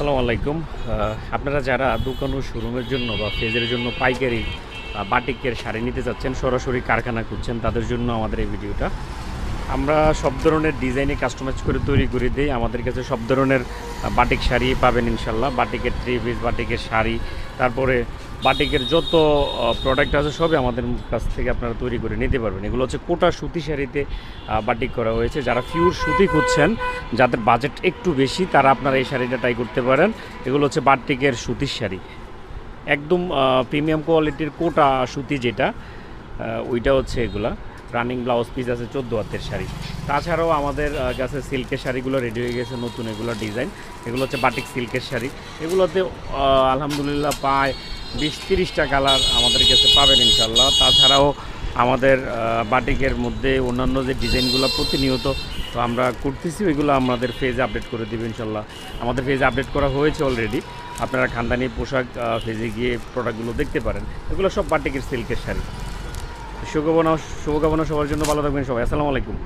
আসসালামু আলাইকুম। আপনারা যারা দোকান শোরুমের জন্য বা ফেজের জন্য পাইকারি বাটিকের শাড়ি নিতে যাচ্ছেন, সরাসরি কারখানা খুঁজছেন, তাদের জন্য আমাদের এই ভিডিওটা। আমরা সব ধরনের ডিজাইনে কাস্টমাইজ করে তৈরি করে দিই। আমাদের কাছে সব ধরনের বাটিক শাড়ি পাবেন ইনশাল্লাহ। বাটিকের থ্রি পিস বাটিকের শাড়ি তারপরে বাটিকের যত প্রোডাক্ট আছে সবই আমাদের কাছ থেকে আপনারা তৈরি করে নিতে পারবেন। এগুলো হচ্ছে কোটা সুতি শাড়িতে বাটিক করা হয়েছে। যারা পিওর সুতি খুঁজছেন, যাদের বাজেট একটু বেশি, তারা আপনারা এই শাড়িটা ট্রাই করতে পারেন। এগুলো হচ্ছে বাটিকের সুতির শাড়ি। একদম প্রিমিয়াম কোয়ালিটির কোটা সুতি যেটা ওইটা হচ্ছে এগুলা। রানিং ব্লাউজ পিস আছে চোদ্দ হাতের শাড়ি। তাছাড়াও আমাদের কাছে সিল্কের শাড়িগুলো রেডি হয়ে গেছে, নতুন এগুলো ডিজাইন এগুলো হচ্ছে বাটিক সিল্কের শাড়ি। এগুলোতে আলহামদুলিল্লাহ পায় বিশ তিরিশটা কালার আমাদের কাছে পাবেন ইনশাল্লাহ তাছাড়াও আমাদের বাটিকের মধ্যে অন্যান্য যে ডিজাইনগুলো প্রতিনিয়ত তো আমরা করতেছি, ওইগুলো আমাদের পেজে আপডেট করে দেবো ইনশাল্লাহ আমাদের পেজে আপডেট করা হয়েছে অলরেডি আপনারা খানদানি পোশাক পেজে গিয়ে প্রোডাক্টগুলো দেখতে পারেন। এগুলো সব বাটিকের সিল্কের শাড়ি। শুভকামনা শুভকামনা সবার জন্য ভালো থাকবেন সবাই। আসসালামু আলাইকুম।